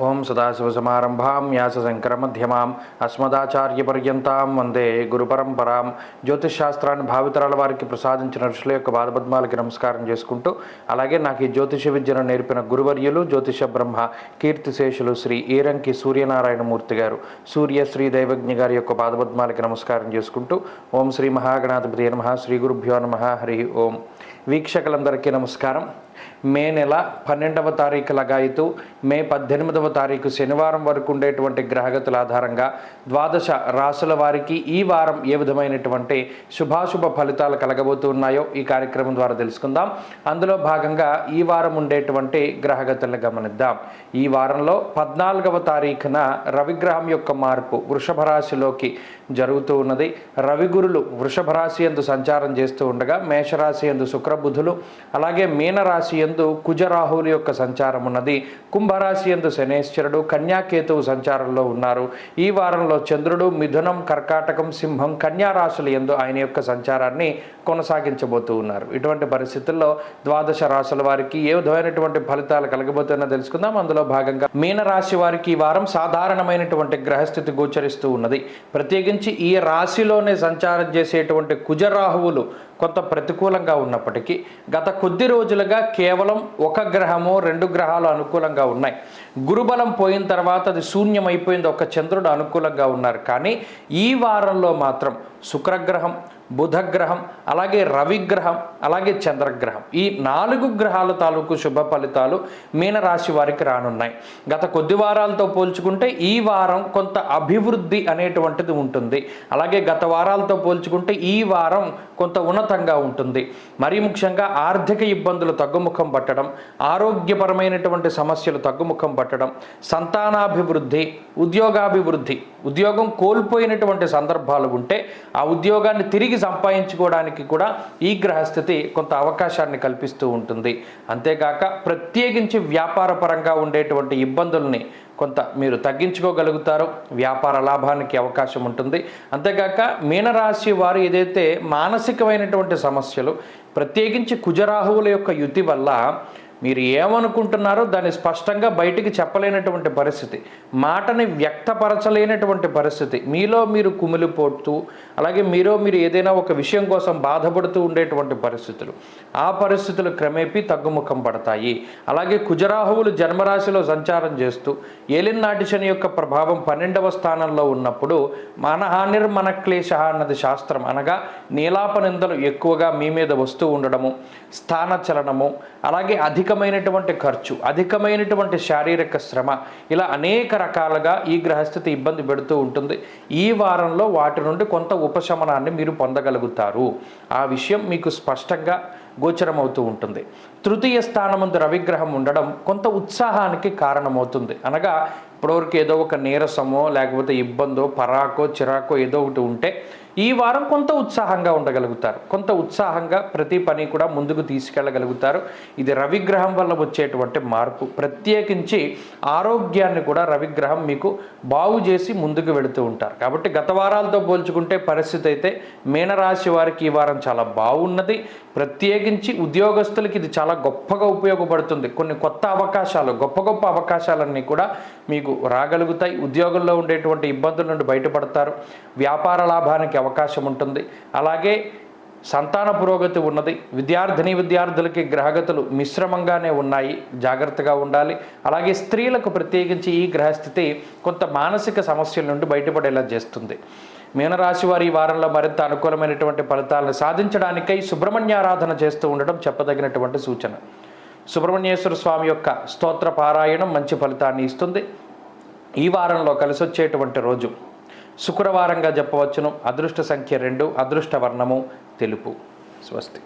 ఓం సదాశివసమారంభాం వ్యాసశంకరమధ్యమాం అస్మదాచార్యపర్యంతాం వందే గురుపరంపరాం. జ్యోతిష్శాస్త్రాన్ని భావితరాల వారికి ప్రసాదించిన ఋషుల యొక్క పాదపద్మాలకి నమస్కారం చేసుకుంటూ అలాగే నాకు ఈ జ్యోతిష విద్యను నేర్పిన గురువర్యులు జ్యోతిష బ్రహ్మ కీర్తిశేషులు శ్రీ ఈరంకి సూర్యనారాయణమూర్తి గారు. సూర్య శ్రీ దైవజ్ఞ గారి యొక్క పాదపద్మాలకి నమస్కారం చేసుకుంటూ ఓం శ్రీ మహాగణాధిపతి నమ శ్రీ గురుభ్యో నమ హరి ఓం. వీక్షకులందరికీ నమస్కారం. మే నెల పన్నెండవ తారీఖు లగాయితూ మే పద్దెనిమిదవ తారీఖు శనివారం వరకు ఉండేటువంటి గ్రహగతుల ఆధారంగా ద్వాదశ రాసుల వారికి ఈ వారం ఏ విధమైనటువంటి శుభాశుభ ఫలితాలు కలగబోతున్నాయో ఈ కార్యక్రమం ద్వారా తెలుసుకుందాం. అందులో భాగంగా ఈ వారం ఉండేటువంటి గ్రహగతులను గమనిద్దాం. ఈ వారంలో పద్నాలుగవ తారీఖున రవిగ్రహం యొక్క మార్పు వృషభ రాశిలోకి జరుగుతూ ఉన్నది. రవిగురులు వృషభ రాశి ఎందు సంచారం చేస్తూ ఉండగా మేషరాశి ఎందు శుక్రబుధులు అలాగే మీనరాశి ఎందు కుజరాహువుల యొక్క సంచారం ఉన్నది. కుంభరాశి ఎందు శనేశ్వరుడు కన్యాకేతువు సంచారంలో ఉన్నారు. ఈ వారంలో చంద్రుడు మిథునం కర్కాటకం సింహం కన్యారాశుల ఎందు ఆయన యొక్క సంచారాన్ని కొనసాగించబోతూ ఉన్నారు. ఇటువంటి పరిస్థితుల్లో ద్వాదశ రాశుల వారికి ఏ విధమైనటువంటి ఫలితాలు కలగబోతున్నా తెలుసుకుందాం. అందులో భాగంగా మీనరాశి వారికి ఈ వారం సాధారణమైనటువంటి గ్రహస్థితి గోచరిస్తూ ఉన్నది. ప్రత్యేకించి ఈ రాశిలోనే సంచారం చేసేటువంటి కుజరాహువులు కొంత ప్రతికూలంగా ఉన్నప్పటికీ గత కొద్ది రోజులుగా కేవలం ఒక గ్రహము రెండు గ్రహాలు అనుకూలంగా ఉన్నాయి. గురుబలం పోయిన తర్వాత అది శూన్యమైపోయింది. ఒక చంద్రుడు అనుకూలంగా ఉన్నారు. కానీ ఈ వారంలో మాత్రం శుక్రగ్రహం బుధగ్రహం అలాగే రవిగ్రహం అలాగే చంద్రగ్రహం. ఈ నాలుగు గ్రహాల తాలూకు శుభ ఫలితాలు మీనరాశి వారికి రానున్నాయి. గత కొద్ది వారాలతో పోల్చుకుంటే ఈ వారం కొంత అభివృద్ధి అనేటువంటిది ఉంటుంది. అలాగే గత వారాలతో పోల్చుకుంటే ఈ వారం కొంత ఉన్నతంగా ఉంటుంది. మరీ ముఖ్యంగా ఆర్థిక ఇబ్బందులు తగ్గుముఖం పట్టడం ఆరోగ్యపరమైనటువంటి సమస్యలు తగ్గుముఖం పట్టడం సంతానాభివృద్ధి ఉద్యోగాభివృద్ధి ఉద్యోగం కోల్పోయినటువంటి సందర్భాలు ఉంటే ఆ ఉద్యోగాన్ని తిరిగి సంపాదించుకోవడానికి కూడా ఈ గ్రహస్థితి కొంత అవకాశాన్ని కల్పిస్తూ ఉంటుంది. అంతేగాక ప్రత్యేకించి వ్యాపార పరంగా ఉండేటువంటి ఇబ్బందుల్ని కొంత మీరు తగ్గించుకోగలుగుతారు. వ్యాపార లాభానికి అవకాశం ఉంటుంది. అంతేగాక మీనరాశి వారు ఏదైతే మానసికమైనటువంటి సమస్యలు ప్రత్యేకించి కుజరాహువుల యొక్క యుతి వల్ల మీరు ఏమనుకుంటున్నారో దాన్ని స్పష్టంగా బయటికి చెప్పలేనటువంటి పరిస్థితి. మాటని వ్యక్తపరచలేనటువంటి పరిస్థితి. మీలో మీరు కుమిలిపోతూ అలాగే మీలో మీరు ఏదైనా ఒక విషయం కోసం బాధపడుతూ ఉండేటువంటి పరిస్థితులు. ఆ పరిస్థితులు క్రమేపీ తగ్గుముఖం పడతాయి. అలాగే కుజరాహువులు జన్మరాశిలో సంచారం చేస్తూ ఏలినాటి శని యొక్క ప్రభావం పన్నెండవ స్థానంలో ఉన్నప్పుడు మనహానిర్మన క్లేశ అన్నది శాస్త్రం అనగా నీలాప నిందలు ఎక్కువగా మీ మీద వస్తూ ఉండడము స్థానచలనము అలాగే అధిక అధికమైనటువంటి ఖర్చు అధికమైనటువంటి శారీరక శ్రమ ఇలా అనేక రకాలుగా ఈ గ్రహస్థితి ఇబ్బంది పెడుతూ ఉంటుంది. ఈ వారంలో వాటి నుండి కొంత ఉపశమనాన్ని మీరు పొందగలుగుతారు. ఆ విషయం మీకు స్పష్టంగా గోచరమవుతూ ఉంటుంది. తృతీయ స్థానముందు రవిగ్రహం ఉండడం కొంత ఉత్సాహానికి కారణమవుతుంది. అనగా ఇప్పటివరకు ఏదో ఒక నీరసమో లేకపోతే ఇబ్బందో పరాకో చిరాకో ఏదో ఒకటి ఉంటే ఈ వారం కొంత ఉత్సాహంగా ఉండగలుగుతారు. కొంత ఉత్సాహంగా ప్రతి పని కూడా ముందుకు తీసుకెళ్ళగలుగుతారు. ఇది రవిగ్రహం వల్ల వచ్చేటువంటి మార్పు. ప్రత్యేకించి ఆరోగ్యాన్ని కూడా రవిగ్రహం మీకు బాగు చేసి ముందుకు వెళుతూ ఉంటారు. కాబట్టి గత వారాలతో పోల్చుకుంటే పరిస్థితి అయితే మీనరాశి వారికి ఈ వారం చాలా బాగున్నది. ప్రత్యేకించి ఉద్యోగస్తులకి ఇది చాలా గొప్పగా ఉపయోగపడుతుంది. కొన్ని కొత్త అవకాశాలు గొప్ప గొప్ప అవకాశాలన్నీ కూడా మీకు రాగలుగుతాయి. ఉద్యోగంలో ఉండేటువంటి ఇబ్బందుల నుండి బయటపడతారు. వ్యాపార లాభానికి అవకాశం ఉంటుంది. అలాగే సంతాన పురోగతి ఉన్నది. విద్యార్థిని విద్యార్థులకి గ్రహగతులు మిశ్రమంగానే ఉన్నాయి. జాగ్రత్తగా ఉండాలి. అలాగే స్త్రీలకు ప్రత్యేకించి ఈ గ్రహస్థితి కొంత మానసిక సమస్యల నుండి బయటపడేలా చేస్తుంది. మీనరాశి వారి ఈ వారంలో మరింత అనుకూలమైనటువంటి ఫలితాలను సాధించడానికై సుబ్రహ్మణ్యారాధన చేస్తూ ఉండడం చెప్పదగినటువంటి సూచన. సుబ్రహ్మణ్యేశ్వర స్వామి యొక్క స్తోత్ర పారాయణం మంచి ఫలితాన్ని ఇస్తుంది. ఈ వారంలో కలిసొచ్చేటువంటి రోజు. శుక్రవారంగా చెప్పవచ్చును. అదృష్ట సంఖ్య రెండు అదృష్ట వర్ణము తెలుపు. స్వస్తి.